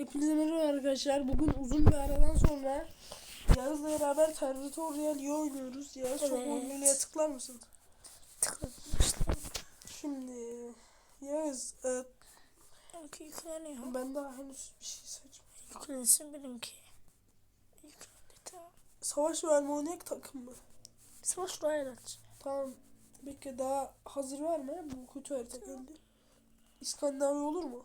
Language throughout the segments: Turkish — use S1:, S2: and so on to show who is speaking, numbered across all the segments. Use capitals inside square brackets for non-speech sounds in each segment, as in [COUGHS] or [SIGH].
S1: Hepinize merhaba arkadaşlar. Bugün uzun bir aradan sonra Yağız'la beraber Territorial Yo oynuyoruz. Yağız çok
S2: Evet.
S1: oyunluya tıklar mısın?
S2: Tıklamışlar.
S1: Şimdi Yağız e,
S2: yükleniyor.
S1: ben daha henüz bir şey seçmedim.
S2: Yüklensin benimki. Yüklendi tamam.
S1: Savaş verme oynayak takım mı?
S2: Savaş Royal.
S1: Tamam. Bekle daha hazır verme. Bu kötü harita geldi. İskandinavya olur mu?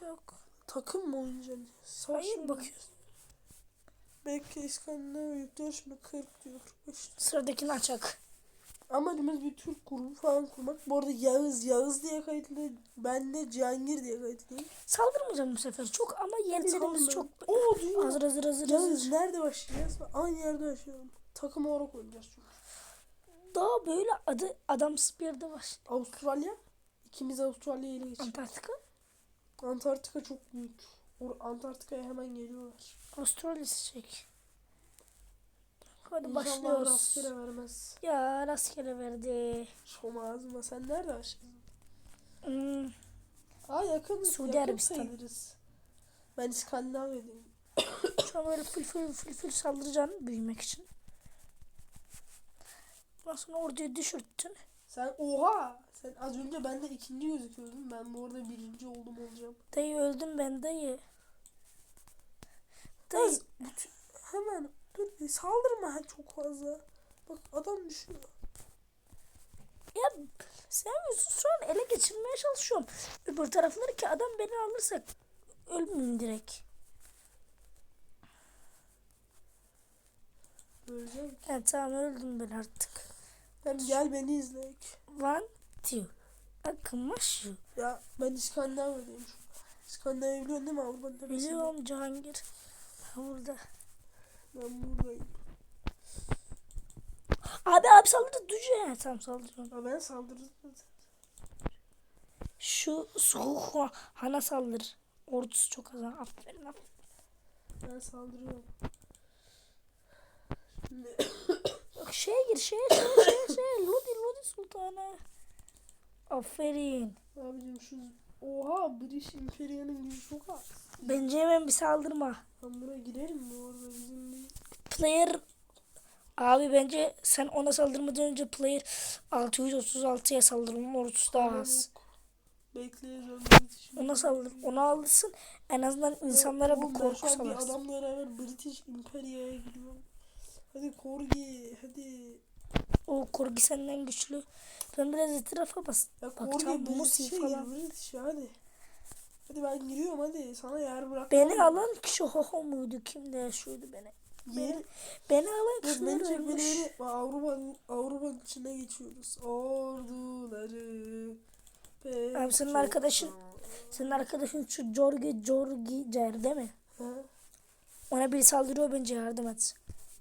S2: Yok.
S1: Takım mı oynayacaksın? Savaş
S2: Hayır bakıyorsun.
S1: Bekle İskandinavya yüklüyor şimdi 40 diyor. 45
S2: Sıradakini açak.
S1: Amacımız bir Türk grubu falan kurmak. Bu arada Yağız, Yağız diye kayıtlı. Ben de Cihangir diye kayıtlıyım.
S2: Saldırmayacağım bu sefer. Çok ama yerlerimiz
S1: Tamam,
S2: çok
S1: Oo dünya.
S2: hazır hazır hazır
S1: Yağız
S2: hazır.
S1: nerede başlayacağız? Aynı yerde başlayalım. Takım olarak oynayacağız çünkü.
S2: Daha böyle adı bir yerde var.
S1: Avustralya. İkimiz Avustralya'ya ele geçtik.
S2: Antarktika.
S1: Antarktika çok büyük. Antarktika'ya hemen geliyorlar.
S2: Avustralya seçecek. Hadi
S1: İnşallah
S2: başlıyoruz.
S1: rastgele vermez.
S2: Ya rastgele verdi.
S1: Şom ağzıma. Sen nerede başladın?
S2: Hmm.
S1: Aa yakın.
S2: Suudi
S1: yakın
S2: Arabistan.
S1: sayılırız. Ben İskandinavya'dayım. [COUGHS]
S2: Şu an böyle fıl fıl fıl fıl saldıracaksın büyümek için. Ondan sonra orduyu düşürttün.
S1: Sen oha! Sen az önce bende ikinci gözüküyordun. Ben bu arada birinci oldum olacağım.
S2: Dayı öldüm ben dayı. Dayı
S1: bütün, hemen dur saldırma çok fazla. Bak adam düşüyor.
S2: ya sen şu an ele geçirmeye çalışıyorum. Öbür tarafları ki adam beni alırsa ölmeyeyim direkt.
S1: Öleceğim.
S2: Evet tamam öldüm ben artık.
S1: Hem gel beni izle.
S2: One, two. Akıma şu.
S1: Ya ben İskandinavya'dayım. İskandinavya biliyorsun değil mi neresinde?
S2: Biliyorum Cihangir. Ha, Burada.
S1: Ben buradayım.
S2: Abi abi saldırdı Düce. Tamam saldırıyorum.
S1: Ha ben saldırdım. zaten.
S2: Şu Suhu Han'a saldır. Ordusu çok az. Aferin aferin.
S1: Ben saldırıyorum.
S2: Şeye gir şeye şeye şeye şeye. Lodi Lodi Sultan'a. Aferin.
S1: abicim şu Oha British Imperial'ın gücü çok az.
S2: Bence hemen bir saldırma.
S1: Ben buraya girerim bu arada bizim bir
S2: Player Abi bence sen ona saldırmadan önce player 636'ya saldırın. Ordusu daha az.
S1: Bekleyeceğim
S2: Ona saldır. Onu alırsın. En azından insanlara
S1: Oğlum ben
S2: korku salarsın.
S1: adamla beraber British Imperial'e gidiyorum. Hadi Korgi hadi.
S2: O korgi senden güçlü. Ben biraz etrafa bas.
S1: Ya Korgi
S2: Musi
S1: British'e
S2: falan.
S1: gir British hadi. Hadi ben giriyorum hadi sana yer bırak.
S2: Beni alan kişi Hoho muydu? Kimde yaşıyordu beni?
S1: Yer.
S2: Beni alan
S1: Dur
S2: kişiler
S1: beni beni
S2: ölmüş.
S1: beni. Bak, Avrupa Avrupa'nın içine geçiyoruz. Orduları.
S2: Abi senin arkadaşın-. Senin arkadaşın şu Jorgi Jorgi Cer değil mi?
S1: Ha?
S2: Ona biri saldırıyor bence yardım et.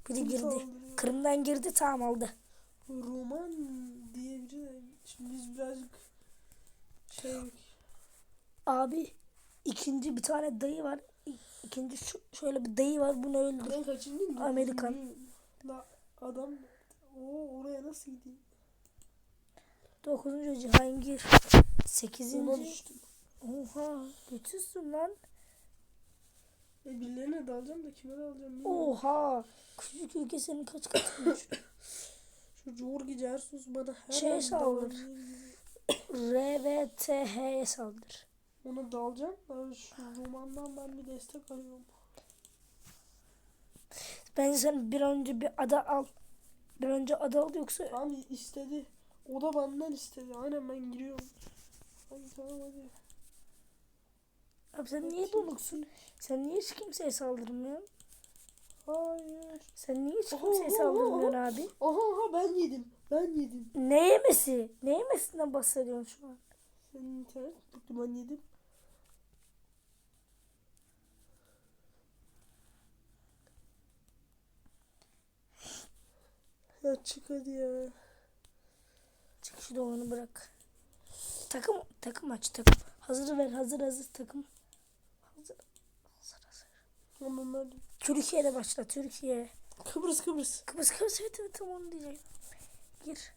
S2: Biri girdi. Kırım'dan girdi tamam aldı.
S1: Roman diye biri de şimdi biz birazcık şey
S2: Abi ikinci bir tane dayı var. İkinci şu, şöyle bir dayı var bunu öldür.
S1: ben kaçıncıyım?
S2: Amerikan.
S1: Dokuzuncuyum. La adam o oraya nasıl gideyim?
S2: Dokuzuncu Cihangir. Sekizinci. Oha kötüsün lan.
S1: E birilerine dalacağım da kime dalacağım.
S2: Oha. Küçük ülke senin kaç katıymış. [COUGHS]
S1: Şu Jorgi Cersus bana her
S2: Şey saldır. RVTH'ye [COUGHS] saldır.
S1: Ona dalacağım da şu romandan ben bir destek arıyorum.
S2: Bence sen bir önce bir ada al. Bir önce ada al yoksa
S1: Abi istedi. O da benden istedi. Aynen ben giriyorum. Hadi tamam hadi.
S2: Abi sen niye donuksun? Sen niye hiç kimseye saldırmıyorsun?
S1: Hayır.
S2: Sen niye hiç kimseye saldırmıyorsun abi?
S1: Aha aha ben yedim. Ben yedim.
S2: Ne yemesi? Ne yemesinden bahsediyorsun şu an?
S1: Senin internet tuttu ben yedim. Ya çık hadi ya.
S2: Çık şu onu bırak. Takım takım aç takım. Hazır ver hazır hazır takım. Hazır hazır hazır.
S1: Aman hadi.
S2: Türkiye'de başla Türkiye.
S1: Kıbrıs Kıbrıs.
S2: Kıbrıs Kıbrıs evet evet tam onu diyecektim. Gir.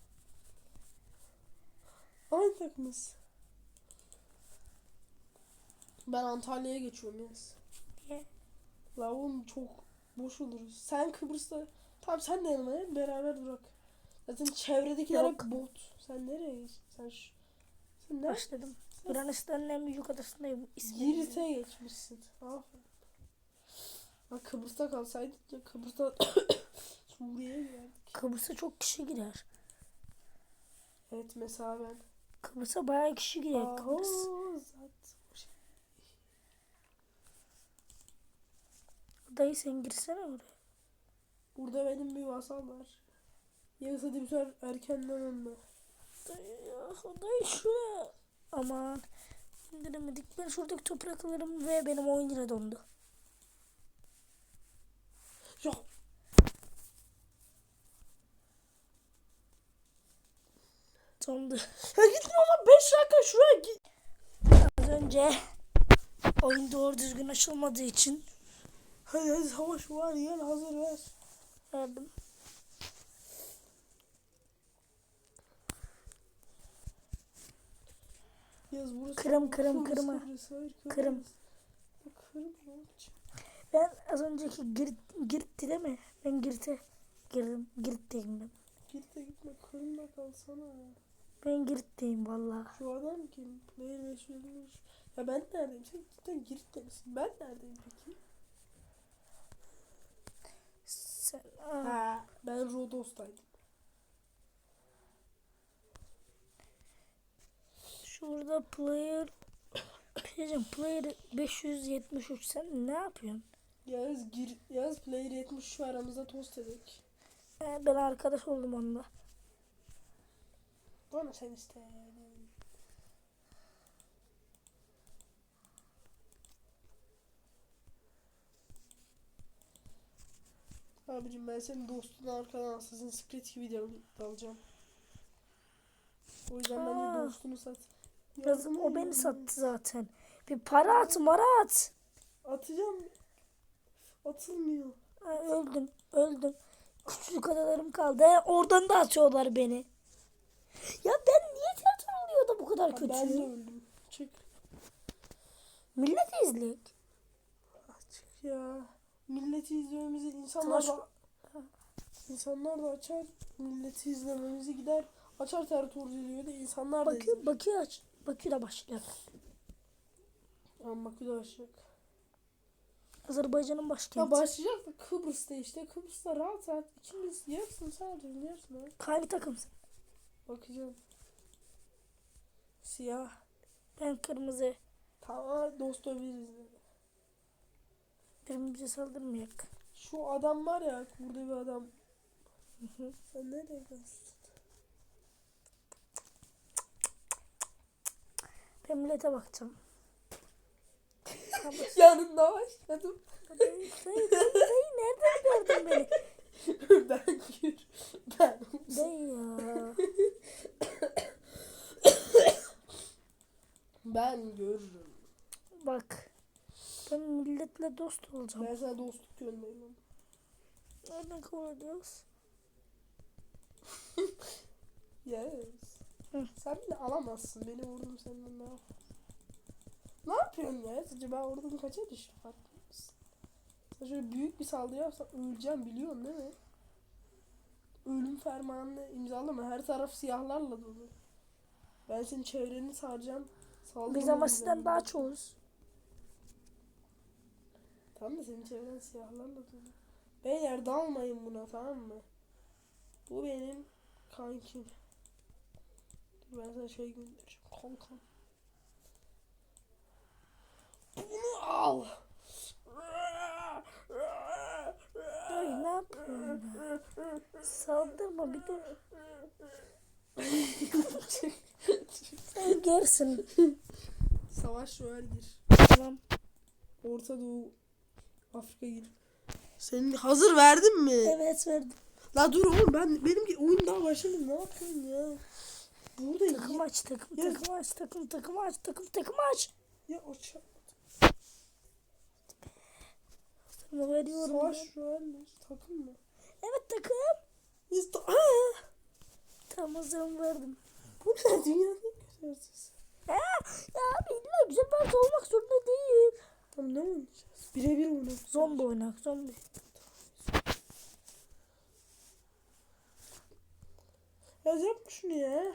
S1: Aynı takımız. Ben Antalya'ya geçiyorum yaz.
S2: Niye?
S1: La oğlum çok boş oluruz. Sen Kıbrıs'ta tamam sen de yanıma gel beraber durak. Zaten çevredekiler
S2: Yok.
S1: hep bot. Sen nereye geç? Sen şu... Sen ne?
S2: Başladım. Yunanistan'ın en büyük adasındayım. İsmi.
S1: Girit'e geçmişsin. Aferin. Bak Kıbrıs'ta kalsaydık ya Kıbrıs'ta [COUGHS] Suriye'ye giderdik.
S2: Kıbrıs'a çok kişi gider.
S1: Evet mesela ben.
S2: Kıbrıs'a bayağı kişi gider.
S1: Aho
S2: Kıbrıs.
S1: zat.
S2: Dayı sen girsene oraya.
S1: Burada benim bir vasal var. Bir sefer erkenden önme.
S2: Dayı ya. Dayı şuraya. Aman. İndiremedik. Ben şuradaki topraklarım ve benim oyun yine dondu.
S1: Yok.
S2: Dondu. [LAUGHS]
S1: Ya gitme oğlum 5 dakika şuraya git.
S2: Az önce oyun doğru düzgün açılmadığı için
S1: Hadi hadi savaş var gel hazır ver.
S2: verdim.
S1: Yaz burası.
S2: Kırım, Kırım. Kırım.
S1: Ya Kırım ne olacak?
S2: Ben az önceki Girit, Girit'ti değil mi? Ben Girit'e girdim. Girit'teyim ben.
S1: Git de gitme Kırım'da kalsana. ya.
S2: Ben Girit'teyim valla.
S1: Şu adam kim? Player 555. Ya ben neredeyim? Sen cidden Girit'te misin? Ben neredeyim peki?
S2: Sen,
S1: Ha, ben Rodos'taydım.
S2: şurada player [COUGHS] Pejim player 573 sen ne yapıyorsun?
S1: Yaz, gir, yaz Player 70 şu aramızda tost edik.
S2: Ee, ben arkadaş oldum onunla.
S1: Bana sen iste. Abicim ben senin dostuna arkadan Assassin's Creed gibi dal- dalacağım. O yüzden
S2: Aa.
S1: bence dostunu sat.
S2: Yazım o beni sattı zaten. Bir para at mara at.
S1: Atacağım. Atılmıyor.
S2: Ha, öldüm öldüm. Küçük adalarım kaldı. He, oradan da atıyorlar beni. Ya ben niye tiyatro oluyor da bu kadar
S1: Ha,
S2: kötü?
S1: Ben de öldüm. Çık.
S2: Millet izleyek.
S1: Çık ya. Milleti izlememizi insanlar da insanlar da açar. Milleti izlememizi gider. Açar territory da insanlar da
S2: Bakü,
S1: izler.
S2: Bakü aç. Bakü'de başlayalım.
S1: Ama Bakü'de başlayacak.
S2: Azerbaycan'ın
S1: Ya
S2: başkenti.
S1: başlayacak da Kıbrıs'ta işte. Kıbrıs'ta rahat rahat ikimiz yersin sadece yersin ha.
S2: Hangi takımsın?
S1: Bakacağım. Siyah.
S2: Ben kırmızı.
S1: Tamam dost överiz dedi.
S2: Birbirimize saldırmayak.
S1: Şu adam var ya burada bir adam. Sen nereye gidiyorsun?
S2: Ben millete bakacağım.
S1: Yanında başladım.
S2: Dayı, dayı, dayı, nereden gördün beni? [LAUGHS]
S1: ben gür. Ben.
S2: Dayı ya. [COUGHS]
S1: Ben görürüm.
S2: Bak. Ben milletle dost olacağım.
S1: Ben sana dostluk göndereyim.
S2: Nereden kabul ediyoruz? [LAUGHS]
S1: Yes.
S2: Hı.
S1: Sen bile alamazsın. Beni vurdum senden yap? Ne yapıyorsun ya? Sence ben oradan kaça düştüm farkında mısın? Şöyle büyük bir saldırı yapsan öleceğim biliyorsun değil mi? Ölüm fermanını imzalama. Her taraf siyahlarla dolu. Ben senin çevreni saracağım.
S2: Biz ama sizden daha çoğuz.
S1: Tamam da senin çevren siyahlarla dolu. Beyler dalmayın buna tamam mı? Bu benim kankim. Ben sana şey göndereceğim. Kankam. Bunu al.
S2: Dayı ne yapıyorsun ya? Saldırma bir dur. Sen gersin.
S1: Savaş var gir.
S2: Tamam.
S1: Orta Doğu Afrika gir. Senin hazır verdin mi?
S2: Evet verdim.
S1: La dur oğlum ben benimki oyun daha başladı. Ne yapıyorsun ya? Burada
S2: Takım aç takım
S1: Ya-
S2: takım aç takım takım aç takım takım aç.
S1: ya aç.
S2: Sana veriyorum.
S1: Savaş şu an takım mı?
S2: Evet takım.
S1: Biz de... Aa!
S2: Tamam hazırım verdim.
S1: Bu ne dünyanın.
S2: Ha, ya abi illa güzel parça olmak zorunda değil.
S1: Tamam ne oynayacağız? Birebir oynayacağız.
S2: Zombi oynak zombi.
S1: Ya yapma şunu ya.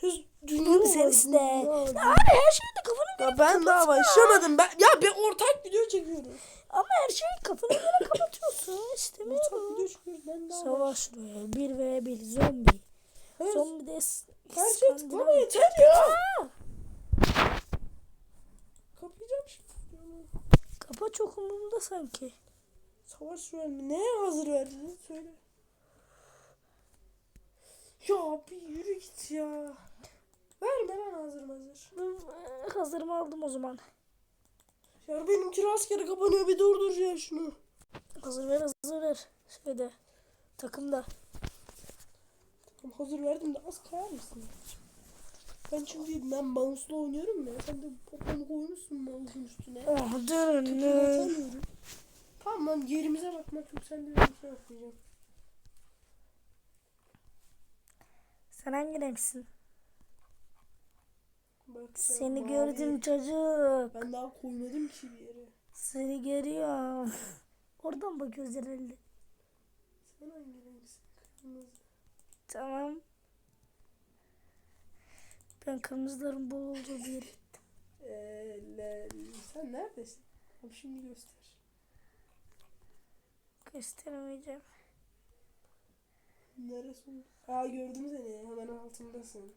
S1: Hız dünya
S2: Zombi sen iste. Ya abi her şeyi de kafana göre
S1: Ya ben daha başlamadım. Ben, ya ben ortak video çekiyorum.
S2: Ama her şeyi kafana göre kapatıyorsun. [LAUGHS]
S1: Ortak
S2: İstemiyorum.
S1: video çekiyoruz. Ben daha
S2: Savaş royal 1 ve 1 zombi.
S1: Evet.
S2: Zombi de
S1: Her şey tıklama yeter ya. Kapayacağım şimdi.
S2: Kafa çok umurumda sanki.
S1: Savaş mi? Neye hazır verdin? Söyle. Ya bir yürü git ya. Verme lan hazır hazır.
S2: Ben, e, Hazırımı aldım o zaman.
S1: Ya benimki rastgele kapanıyor bir durdur ya şunu.
S2: Hazır ver hazır ver. Şeyde takımda.
S1: Tamam hazır verdim de az kayar mısın? Ben çünkü ben mouse'la oynuyorum ya. Sen de poponu koymuşsun mouse'un üstüne.
S2: Oh dönün.
S1: Tamam lan yerimize bakmak yok. Sen de benim şey yapmayacağım.
S2: Sen hangi renksin?
S1: Bak
S2: Seni
S1: mavi.
S2: gördüm çocuk.
S1: Ben daha koymadım ki bir yere.
S2: Seni görüyorum. [LAUGHS] Oradan bakıyoruz herhalde.
S1: Sen hangi renksin? Kırmızı.
S2: Tamam. Ben kırmızıların bol olduğu bir yere.
S1: Ee, sen neredesin? Abi şimdi göster.
S2: Gösteremeyeceğim.
S1: Neresi oldu? Aa gördüm seni. Hemen altındasın.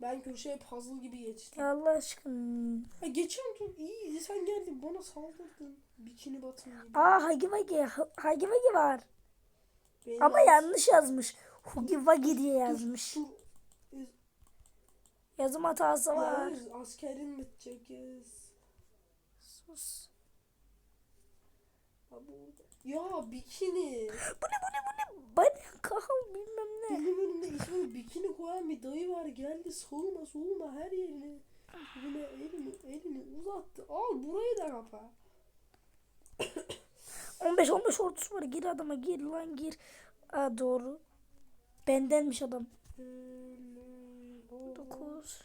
S1: Ben köşeye puzzle gibi geçtim.
S2: Allah aşkına.
S1: Ha, geçen tur iyiydi. Sen geldin bana saldırdın. Bikini batın gibi.
S2: Aa Hagi Wagi. Ha- Hagi var.
S1: Benim
S2: Ama yanlış yazmış. Hugi Wagi diye yazmış.
S1: Dur, dur.
S2: Yazım hatası var.
S1: Yalnız askerin bitecek.
S2: Sus.
S1: Ha, burada. Ya bikini.
S2: Bu ne bu ne bu ne? Bana kahım bilmem ne.
S1: Benim önümde ismini bikini koyan bir dayı var. Geldi soğuma soğuma her yerini. Yine elini, elini uzattı. Al burayı da kapa. [COUGHS]
S2: 15 15 ordusu var. Gir adama gir lan gir. Aa doğru. Bendenmiş adam.
S1: Öyle oldu.
S2: 9.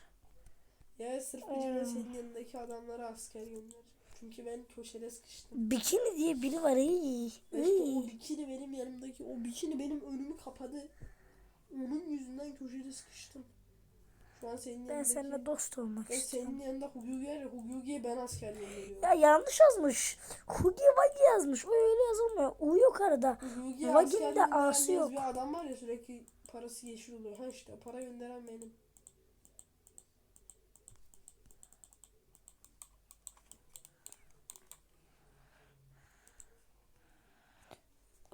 S1: Ya sırf bir senin yanındaki adamlara asker gönder. Çünkü ben köşede sıkıştım.
S2: Bikini diye biri var. İyi.
S1: Ve işte o bikini benim yanımdaki o bikini benim önümü kapadı. Onun yüzünden köşede sıkıştım. Şu an senin
S2: Ben
S1: yanındaki...
S2: seninle dost olmak
S1: Ben
S2: istiyorum.
S1: senin yanında Hugi var ya Hugi'ye ben asker gönderiyorum.
S2: Ya yanlış yazmış. Hugi Wagi yazmış. O öyle yazılmıyor. U yok arada.
S1: Hugi'ye
S2: Vagin'de A'sı yok.
S1: bir adam var ya sürekli parası yeşil oluyor. Ha işte para gönderen benim.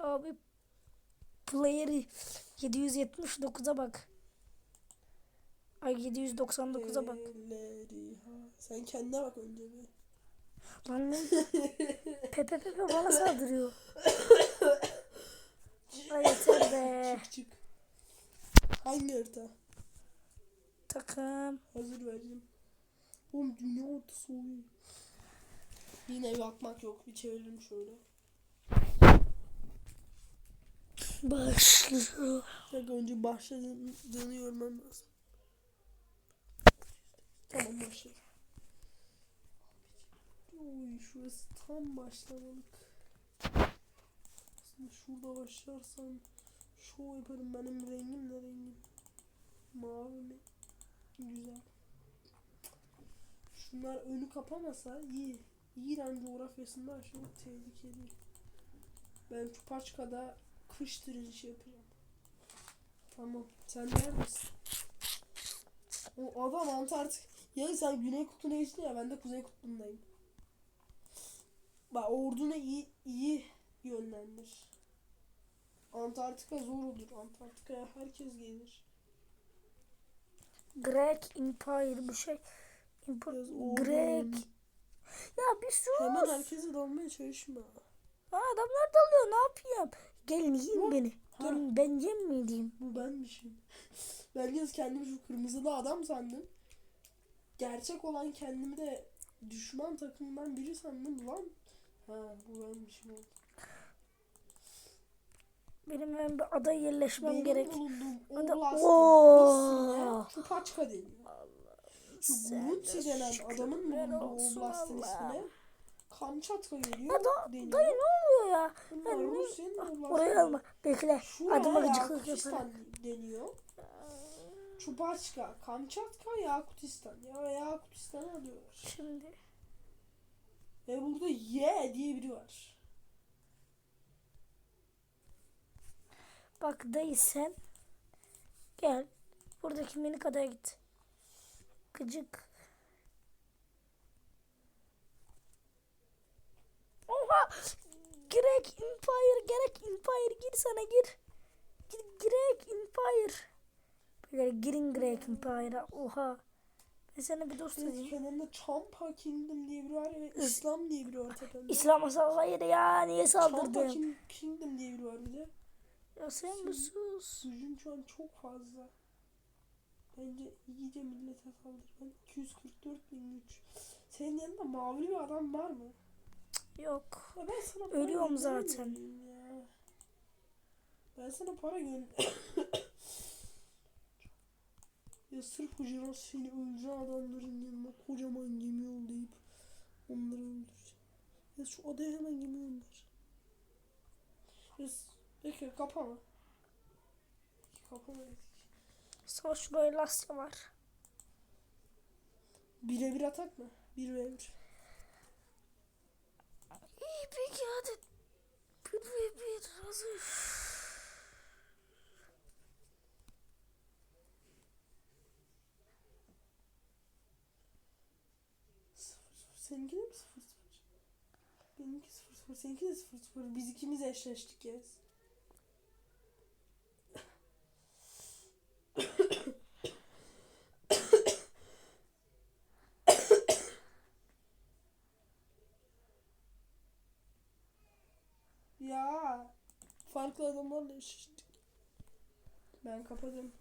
S2: Abi player'i 779'a bak. Ay 799'a bak.
S1: Sen kendine bak önce bir.
S2: Lan ne? [LAUGHS] Pepe Pepe bana saldırıyor. [COUGHS] Ay yeter be.
S1: Çık çık. Hangi harita?
S2: Takım.
S1: Hazır vereceğim. Oğlum dünya ortası oluyor. Yine bir atmak yok. Bir çevirelim şöyle.
S2: Başlıyor.
S1: Dakika önce başladığını görmem lazım. Tamam başladı. Oy şurası tam başlamalık. Aslında şurada başlarsam şov yaparım. Benim rengim ne rengim? Mavi mi? Güzel. Şunlar önü kapamasa iyi. İran coğrafyasında aşırı tehlikeli. Ben Çupaçka'da kış direnişi yapacağım. Tamam. Sen neredesin? O adam Antarktik. Ya sen Güney Kutbu'na geçtin ya ben de Kuzey Kutbu'ndayım. Bak ordunu iyi iyi yönlendir. Antarktika zor olur. Antarktika'ya herkes gelir.
S2: Greg Empire bir şey. Empire. Greg. Ya bir sus.
S1: Hemen herkese dalmaya çalışma.
S2: Ha, adamlar dalıyor ne yapayım? Gelin yiyin
S1: Yok.
S2: beni.
S1: Ha.
S2: Gelin ben yem mi diyeyim?
S1: Bu benmişim. Ben yalnız kendimi şu kırmızılı adam sandım. Gerçek olan kendimi de düşman takımından biri sandım lan. Ha bu benmişim oldu.
S2: Benim hemen bir adaya yerleşmem
S1: Benim
S2: gerek.
S1: bulunduğum
S2: Ada-
S1: oblastin
S2: Oo.
S1: ismine Çupaçka deniyor. Şu
S2: de
S1: denen adamın bulunduğu
S2: Allah'ım.
S1: ismine Kamçatka geliyor
S2: Ya da,
S1: deniyor.
S2: dayı ne oluyor ya?
S1: Bunlar
S2: Ben-
S1: Rusya'nın oblastini.
S2: Oraya alma. Bekle. Adıma gıcıklık.
S1: Yakutistan deniyor. Çupaçka, Kamçatka, Yakutistan. Ya Yakutistan alıyorlar.
S2: Şimdi.
S1: Ve burada Y diye biri var.
S2: Bak dayı sen. Gel. Buradaki minik adaya git. Gıcık. Oha! Greg Empire, gerek Empire gir sana gir. Gir Greg Empire. Böyle girin Greg Empire'a. Oha. Ben sana bir dost edeyim.
S1: kenarında Champa Kingdom diye biri var ve İslam diye biri var tepemde.
S2: İslam'a saldırdı ya. Niye
S1: Champa
S2: saldırdın?
S1: King- Kingdom diye biri var bir de.
S2: Ya sen bir sus.
S1: Gücün şu an çok fazla. Bence iyice millete saldır. Ben 244 bin güç. Senin yanında mavi bir adam var mı?
S2: Yok.
S1: Ya ben sana para
S2: Ölüyorum zaten.
S1: Ya. Ben sana para gönder... [COUGHS] ya sırf hocam seni öldüren adamların yanına kocaman gemi yollayıp onları öldüreceğim. Ya şu adaya hemen gemi gönder. Bekle kapama. Kapama.
S2: Savaş şuraya Lasya var.
S1: Bire bir atak mı? Bir ve bir.
S2: Peki hadi. Bir ve bir hazır.
S1: Seninki de mi sıfır sıfır? Benimki sıfır sıfır. Seninki de sıfır sıfır. Biz ikimiz eşleştik ya. ya farklı adamlarla eşleştik. Ben kapadım.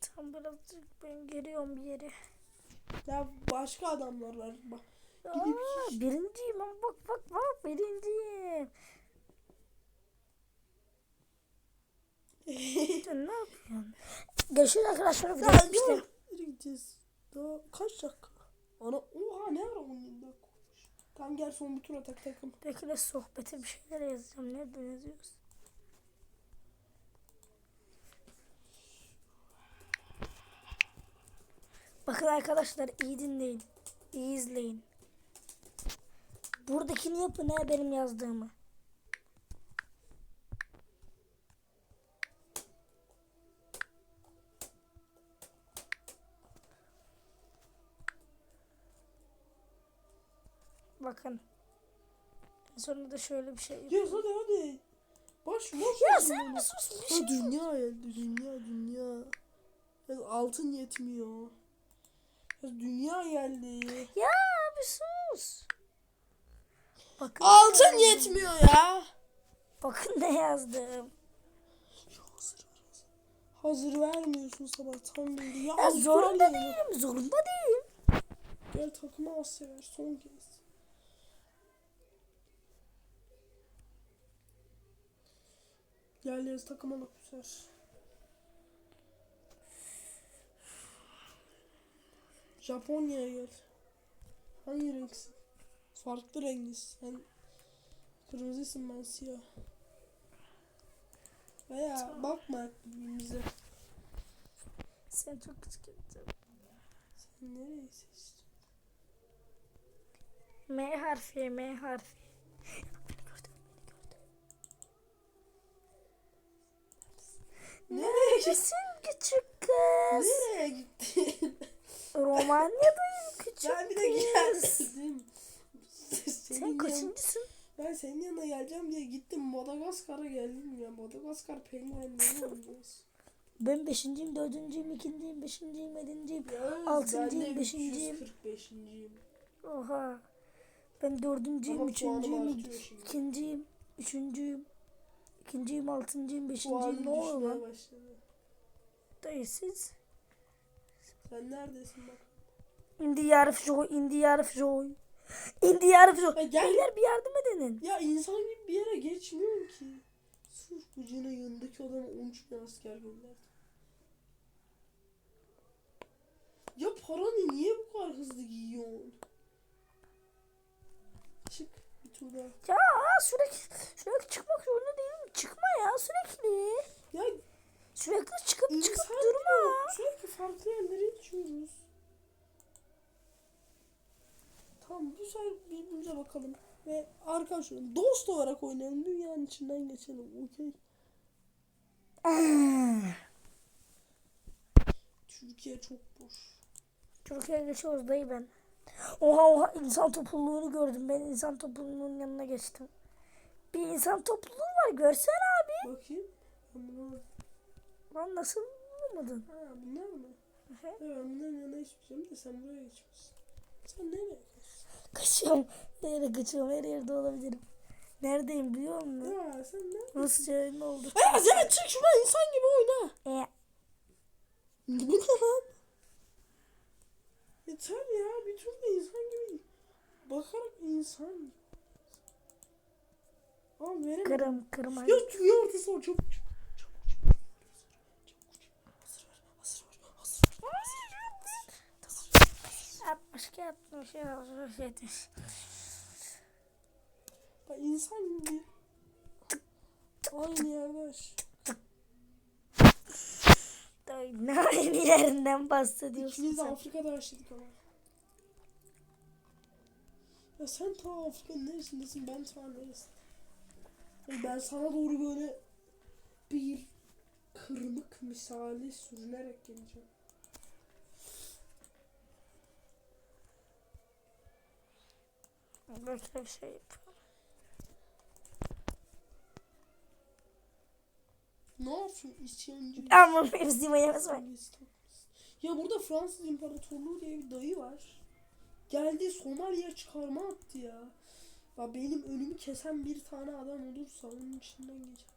S2: Tam birazcık ben geliyorum bir yere.
S1: Ya başka adamlar var. Bak.
S2: Aa, birinciyim ama bak bak bak birinciyim. [LAUGHS] Sen ne yapıyorsun? Görüşürüz arkadaşlar. Bitmiştir.
S1: yok. Nereye gideceğiz? Daha kaç dakika? Ana oha ne ara 17 dakika. Tamam gel son bir tur atak takım.
S2: Bekle sohbete bir şeyler yazacağım. Nerede yazıyoruz? Bakın arkadaşlar iyi dinleyin. İyi izleyin. Buradakini yapın ha benim yazdığımı. Bakın. Sonra da şöyle bir şey
S1: Ya hadi hadi. Boş boş.
S2: Ya sen bir sus bir şey.
S1: dünya ya dünya dünya. Ya altın yetmiyor. Ya dünya geldi.
S2: Ya bir sus. Bakın.
S1: Altın yetmiyor ya.
S2: Bakın ne yazdım.
S1: Ya hazır ver hazır. Hazır vermiyorsun sabahtan beri. Ya,
S2: Ya zorunda
S1: Avustralya.
S2: değilim. Zorunda değilim.
S1: Gel takıma Asya ver son kez. Gel yaz takıma bak güzel. Japonya'ya gel. Hangi renksin? Farklı rengiz. Sen kırmızısın ben siyah. Veya bakma birbirimize.
S2: Sen çok kıskandın.
S1: Sen nereye seçtin?
S2: M harfi, M harfi. Neredesin küçük kız?
S1: Nereye gittin? [LAUGHS]
S2: Romanya'dayım küçük
S1: Ben bir de geldim.
S2: Sen kaçıncısın?
S1: Ben senin yanına geleceğim diye gittim Madagaskar'a geldim ya. Madagaskar penguenleri oynuyoruz.
S2: Ben beşinciyim, dördüncüyüm, ikinciyim, beşinciyim, yedinciyim.
S1: Yalnız
S2: Altıncıyım, beşinciyim.
S1: 345'inciyim.
S2: Oha. Ben dördüncüyüm,
S1: Ama
S2: üçüncüyüm, ikinciyim, üçüncüyüm. ikinciyim, altıncıyım, beşinciyim. Ne
S1: düşmeye
S2: lan? Dayı siz.
S1: Sen neredesin bak.
S2: İndi yarif joy, indi yarif joy. İndi yarif joy.
S1: Ya gel.
S2: Beyler bir yardım edenin.
S1: Ya insan gibi bir yere geçmiyor ki. Sırf gıcığına yanındaki adama 13 bin asker gönderdi. Ya paranı niye bu kadar hızlı giyiyorsun? Çık bir tur daha.
S2: Ya sürekli sürekli çıkmak zorunda değilim. Çıkma ya sürekli.
S1: Ya
S2: Sürekli çıkıp çıkıp
S1: insan
S2: durma.
S1: sürekli farklı yerlere geçiyoruz. Tamam bu sefer birbirimize bakalım. Ve arkadaşlar dost olarak oynayalım. Dünyanın içinden geçelim. Okey. Türkiye çok boş.
S2: Türkiye'ye geçiyoruz dayı ben. Oha oha insan topluluğunu gördüm. Ben insan topluluğunun yanına geçtim. Bir insan topluluğu var görsen abi.
S1: Bakayım. Bunu...
S2: Lan nasıl bulmadın?
S1: Ha bunlar mı?
S2: Hı
S1: Evet ben bunların yanına geçmeyeceğim de sen buraya geçmişsin. Sen nereye kaçıyorsun?
S2: Kaçıyorum. Nereye kaçıyorum? Her yerde olabilirim. Neredeyim biliyor musun?
S1: Ya sen ne?
S2: Nasıl ne oldu?
S1: Ya sen çık şuradan insan gibi oyna.
S2: E,
S1: Bu ne lan? Yeter ya bir türlü insan gibi. Bakarak insan. Al veremedim.
S2: kırım kırma.
S1: Ya dünya ortası. Çabuk çabuk. Hazır ver. Hazır ver. Hazır ver. Hazır ver.
S2: 62 60 60 70.
S1: Bak insan gibi. Aynı.
S2: Dayı ne aynı bahsediyorsun
S1: İkimiz de
S2: sen?
S1: Afrika'da yaşadık ama. Ya sen ta Afrika'nın neresindesin ben ta neresin? Ya ben sana doğru böyle bir kırmık misali sürünerek geleceğim.
S2: Bekle bir şey yapıyorum.
S1: Ne yapıyorsun isyancı?
S2: Ama basma.
S1: Ya burada Fransız İmparatorluğu diye bir dayı var. Geldi Somali'ye çıkarma attı ya. Ya benim önümü kesen bir tane adam olursa onun içinden geçer.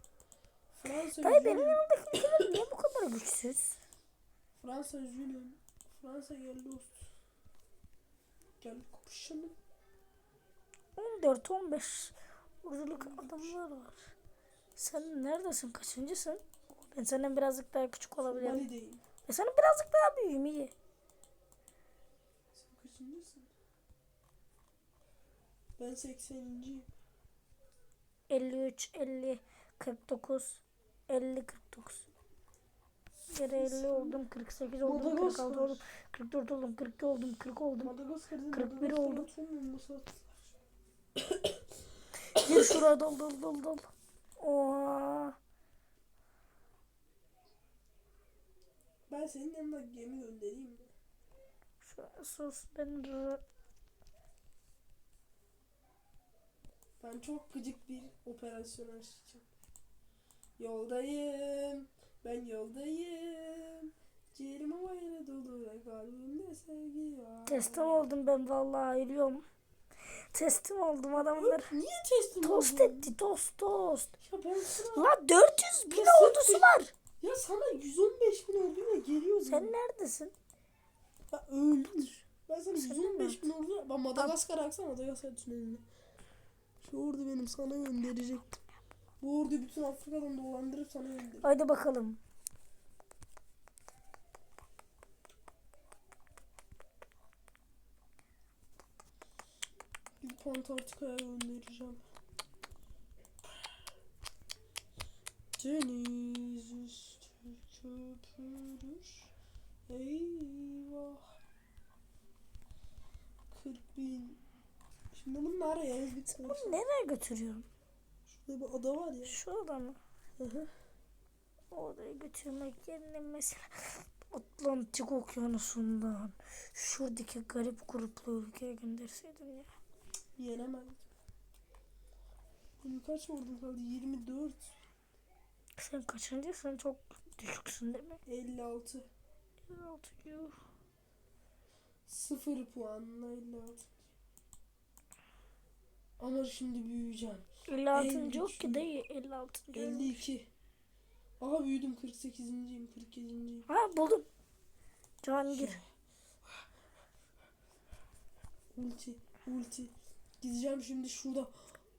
S1: Fransa
S2: Dayı benim yanımdaki ülkeler niye bu kadar güçsüz?
S1: Fransa üzülün. Fransa gel dost. Gel kapışalım.
S2: 14 15 vuruluk adamlar var. Sen neredesin? Kaçıncısın? Ben senden birazcık daha küçük olabilirim. Ben senin birazcık daha büyüğüm iyi.
S1: Sen kaçıncısın? Ben 80'inciyim.
S2: 53 50 49 50 49 Yere 50 oldum 48 oldum 46
S1: Madagaskar.
S2: oldum 44 oldum 42 oldum 40 oldum
S1: Madagaskar'da
S2: 41
S1: Madagaskar'a
S2: Gir şuraya dol dol dol dol Oha
S1: Ben senin yanına gemi göndereyim mi?
S2: Şuraya sus ben
S1: Ben çok gıcık bir operasyon açacağım. Yoldayım, ben yoldayım. Ciğerim havayla dolu ve kalbimde sevgi var.
S2: teslim oldum ben vallahi ölüyorum Teslim oldum adamlar
S1: Niye teslim
S2: Tost
S1: oldun?
S2: etti tost tost
S1: Ya ben sana,
S2: La 400 bin
S1: Ya
S2: ordusu var
S1: ya sana 115 bin orduyla geliyordum.
S2: Sen neredesin?
S1: Ya öldüm. Ben sana
S2: Sen
S1: 115 bin ordu... Ben Madagaskar aksana Madagaskar tüneline. Şu ordu benim sana gönderecektim. Bu orduyu bütün Afrika'dan dolandırıp sana göndereceğim.
S2: Haydi bakalım
S1: Antarktika'ya göndereceğim. Deniz üstü köpürür. Eyvah. 40 bin. Şimdi ya bir tane.
S2: Bunu nereye götürüyorum?
S1: Şurada bir ada var ya.
S2: Şu adamı.
S1: Hı hı.
S2: Oraya götürmek yerine mesela Atlantik Okyanusu'ndan şuradaki garip gruplu ülkeye gönderseydim ya.
S1: Yenemem. Benim kaç ordum kaldı? 24.
S2: Sen kaçıncısın? Çok düşüksün değil mi?
S1: 56.
S2: 56 yuh.
S1: 0 puanla 56. Ama şimdi büyüyeceğim.
S2: 56. yok
S1: 53
S2: ki dayı 56.
S1: 52. Aha büyüdüm 48.yim 47.yim.
S2: Ha buldum. Cihangir.
S1: Ulti ulti. Gideceğim şimdi şurada.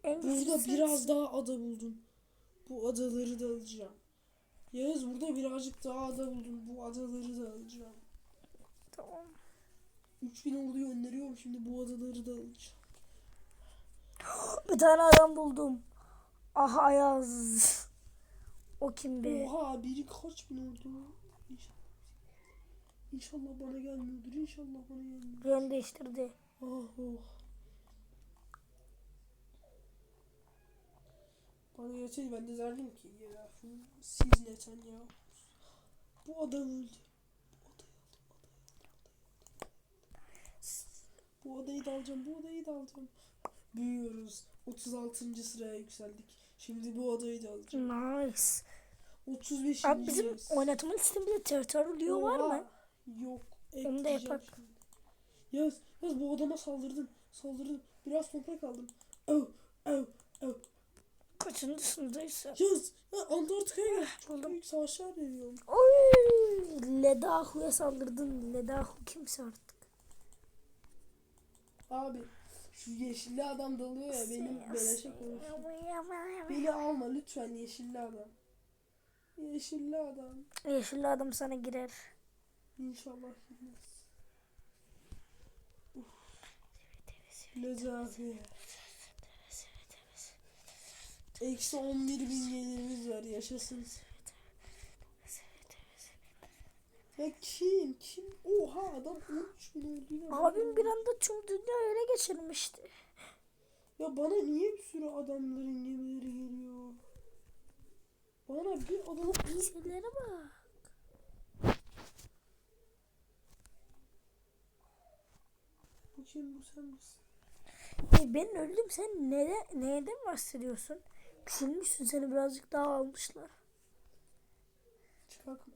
S2: En
S1: Burada biraz daha ada buldum. Bu adaları da alacağım. Yağız burada birazcık daha ada buldum. Bu adaları da alacağım.
S2: Tamam.
S1: 3000 ordu gönderiyorum şimdi bu adaları da alacağım. [GASPS]
S2: Bir tane adam buldum. Aha Ayaz. O kim be?
S1: Oha biri kaç bin ordu? İnşallah. İnşallah bana gelmiyordur. İnşallah bana gelmiyor.
S2: Yön değiştirdi.
S1: Ah oh. Bana gelseydi ben de derdim ki ya siz Netanyahu. Bu adam öldü. Bu adayı da alacağım. Bu adayı da alacağım. Büyüyoruz. 36. sıraya yükseldik. Şimdi bu adayı da alacağım.
S2: Nice.
S1: 35.
S2: Abi bizim oynatma listemizde territory diyor var mı?
S1: Yok.
S2: da
S1: ekleyeceğim
S2: yapak.
S1: Yaz, yaz bu adama saldırdın. Saldırdın. Biraz toprak aldım. Oh, oh, oh.
S2: Kaçıncı sınıftaysa.
S1: Yaz, ya Antarktika'ya gel. Çok
S2: Buldum.
S1: büyük savaşlar veriyorum.
S2: Oy! Ledahu'ya saldırdın. Ledahu kimse artık.
S1: Abi şu yeşilli adam dalıyor ya benim beleşe konuşuyor. Beni alma lütfen yeşilli adam. Yeşilli adam.
S2: Yeşilli adam sana girer.
S1: İnşallah gitmez. Uf. Lezafi. Eksi 11 bin gelirimiz var yaşasın. Ya kim? Kim? Oha adam 13 bin öldüğüne
S2: Abim bir anda tüm dünya ele geçirmişti.
S1: Ya bana niye bir sürü adamların gemileri geliyor? Bana bir adam
S2: Şeylere bak.
S1: Bu kim bu sen misin?
S2: E ben öldüm sen nede, neyden bahsediyorsun? Küçülmüşsün seni birazcık daha almışlar.
S1: Çıkak mı?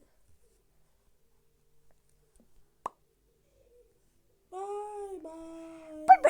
S1: Bye bye.
S2: Ben